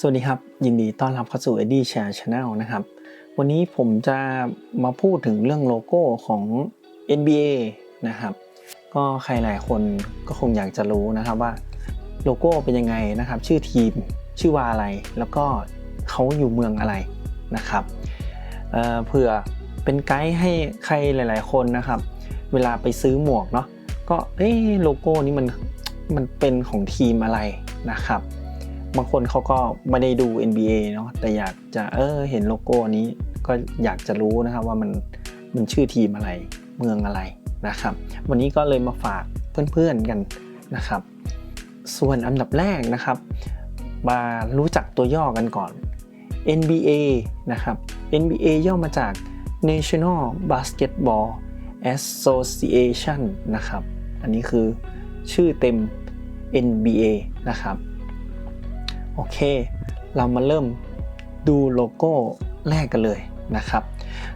สวัสดีครับ ยินดีต้อนรับเข้าสู่ Eddie Share Channel นะครับ วันนี้ผมจะมาพูดถึงเรื่องโลโก้ของ NBA นะครับ ก็ใครหลายคนก็คงอยากจะรู้นะครับว่าโลโก้เป็นยังไงนะครับ ชื่อทีมชื่อว่าอะไร แล้วก็เขาอยู่เมืองอะไรนะครับเเผื่อเป็นไกด์ให้ใครหลาย ๆ คนนะครับ เวลาไปซื้อหมวกเนาะก็เอ้โลโก้นี้มันมันเป็นของทีมอะไรนะครับ บางคนเขาก็ไม่ได้ดู NBA เนาะแต่อยากจะเออเห็นโลโก้นี้ก็อยากจะรู้นะครับว่ามันมันชื่อทีมอะไรเมืองอะไรนะครับ วันนี้ก็เลยมาฝากเพื่อนๆกันนะครับ ส่วนอันดับแรกนะครับ มารู้จักตัวย่อกันก่อน NBA นะครับ NBA ย่อมาจาก National Basketball Association นะครับ อันนี้คือชื่อเต็ม NBA นะครับ โอเค เรามาเริ่มดูโลโก้แรกกันเลยนะครับ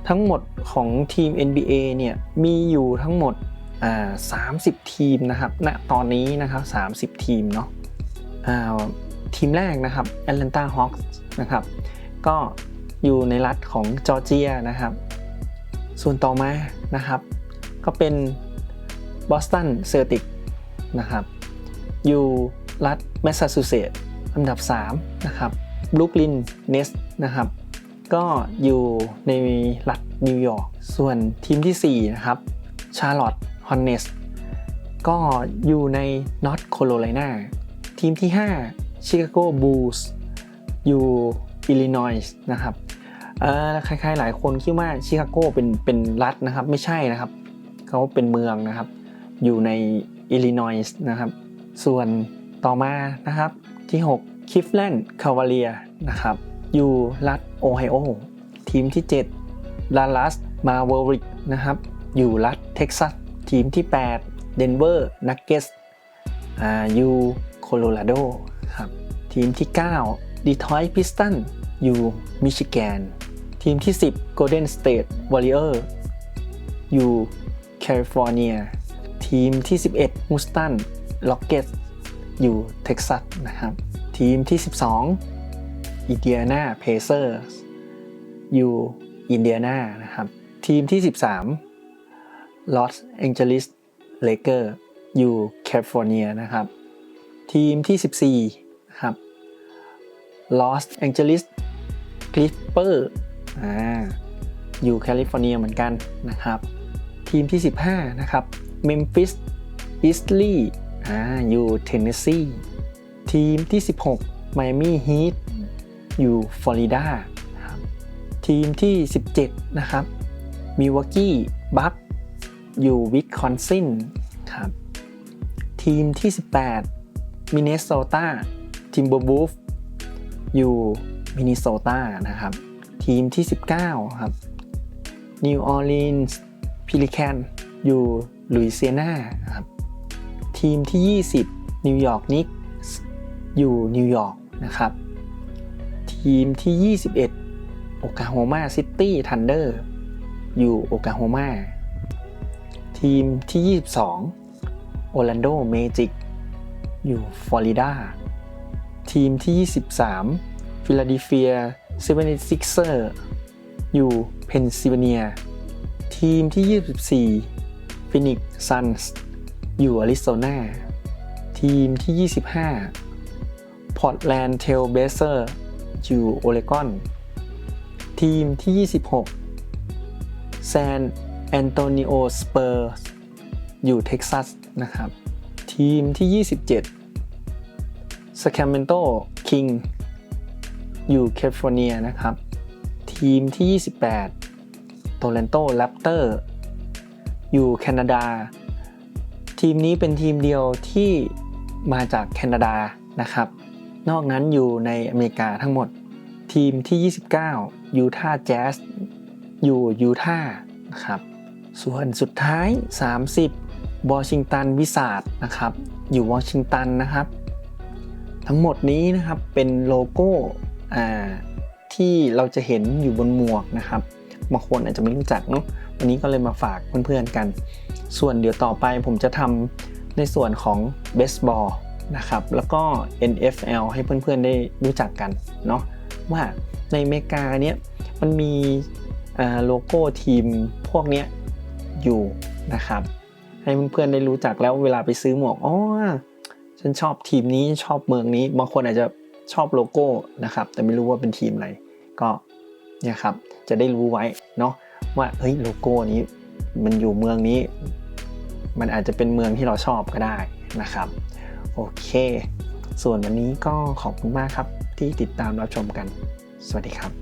ทั้งหมดของทีม NBA เนี่ยมีอยู่ทั้งหมด30 ทีมนะครับณตอนนี้นะครับ 30 ทีมเนาะทีมแรกนะครับ Atlanta Hawks นะครับ ก็อยู่ในรัฐของจอร์เจียนะครับ ส่วนต่อมานะครับ ก็เป็น Boston Celtics นะครับ อยู่รัฐแมสซาชูเซตส์ อันดับ3นะครับบรูคลินเนสนะครับก็อยู่ในรัฐนิวยอร์กส่วนทีมที่4นะครับชาร์ลอตต์ฮอนเนสก็อยู่ในนอร์ทโคโรไลนาทีมที่5ชิคาโกบูลส์อยู่อิลลินอยส์นะครับเออใครๆหลายคนคิดว่าชิคาโกเป็นเป็นรัฐนะครับไม่ใช่นะครับเขาเป็นเมืองนะครับ อยู่ในอิลลินอยส์นะครับ ส่วนต่อมานะครับ ที่ 6 คิฟแลนด์คาวาเลียนะครับ อยู่รัฐโอไฮโอ ทีมที่ 7 ลาลัส มาเวอริกนะครับ อยู่รัฐเท็กซัส ทีมที่ 8 เดนเวอร์นักเกสอ่าอยู่โคโลราโดครับ ทีมที่ 9 ดีทอยพิสตัน อยู่มิชิแกน ทีมที่ 10 Golden State Warrior อยู่แคลิฟอร์เนีย ทีมที่ 11 h o u s t o n Rockets อยู่เท็กซัสนะครับ ทีมที่ 12อินเดียนาเพเซอร์อยู่อินเดียนานะครับ ทีมที่ 13ลอสแองเจลิสเลเกอร์อยู่แคลิฟอร์เนียนะครับ ทีมที่ 14นะครับลอสแองเจลิสคลิปเปอร์อ่าอยู่แคลิฟอร์เนียเหมือนกันนะครับ ทีมที่ 15 นะครับเมมฟิสอิสลี อ่าอยู่เทนเนสซีทีมที่ 16 Miami Heat อยู่ฟลอริดาครับทีมที่ 17 นะครับมิวกี้บัคอยู่วิสคอนซินครับทีมที่ 18มินเนสโซตาทิมเบอร์บูฟอยู่มินนิโซตานะครับ ทีมที่ 19 ครับนิวออร์ลีนส์พิลิแคนอยู่ลุยเซียนาครับ ทีมที่ 20 นิวยอร์กนิกส์อยู่นิวยอร์กนะครับ ทีมที่ 21 โอกาโฮมาซิตี้ทันเดอร์อยู่โอกาโฮมาทีมที่ 22 โอ l ลนโดเมจิกอยู่ฟลอริดาทีมที่ 23 ฟิลาเดลเฟียเซเวนซิกเซอร์อยู่เพนซิลเวเนีย ทีมที่ 24ฟินิกซันส์ อยู่อาริโซนา ทีมที่ 25พอร์ตแลนด์เทลเบเซอร์อยู่โอเลกอน ทีมที่ 26แซนแอนโตนิโอสเปอร์อยู่เท็กซัสนะครับ ทีมที่ 27 s a c r a m e n t o King อยู่แคลิฟอร์เนียนะครับ ทีมที่ 28 Toronto Raptor อยู่แคนาดา ทีมนี้เป็นทีมเดียวที่มาจากแคนาดานะครับ นอกนั้นอยู่ในอเมริกาทั้งหมด ทีมที่ 29 ยูทาห์แจ๊สอยู่ยูทาห์นะครับ ส่วนสุดท้าย 30 วอชิงตันวิสาดนะครับ อยู่วอชิงตันนะครับ ทั้งหมดนี้นะครับเป็นโลโก้อ่าที่เราจะเห็นอยู่บนหมวกนะครับบางคนอาจจะไม่รู้จักเนาะ วันนี้ก็เลยมาฝากเพื่อนๆกัน ส่วนเดี๋ยวต่อไปผมจะทำในส่วนของเบสบอลนะครับแล้วก็ NFL ให้เพื่อนๆได้รู้จักกันเนาะว่าในอเมริกาเนี้ยมันมีโลโก้ทีมพวกเนี้ยอยู่นะครับให้เพื่อนๆได้รู้จักแล้วเวลาไปซื้อหมวกอ๋อฉันชอบทีมนี้ชอบเมืองนี้ บางคนอาจจะชอบโลโก้นะครับแต่ไม่รู้ว่าเป็นทีมอะไรก็เนี่ยครับจะได้รู้ไว้เนาะ ว่าเฮ้ยโลโก้นี้มันอยู่เมืองนี้ มันอาจจะเป็นเมืองที่เราชอบก็ได้นะครับ โอเค ส่วนวันนี้ก็ขอบคุณมากครับที่ติดตามรับชมกัน สวัสดีครับ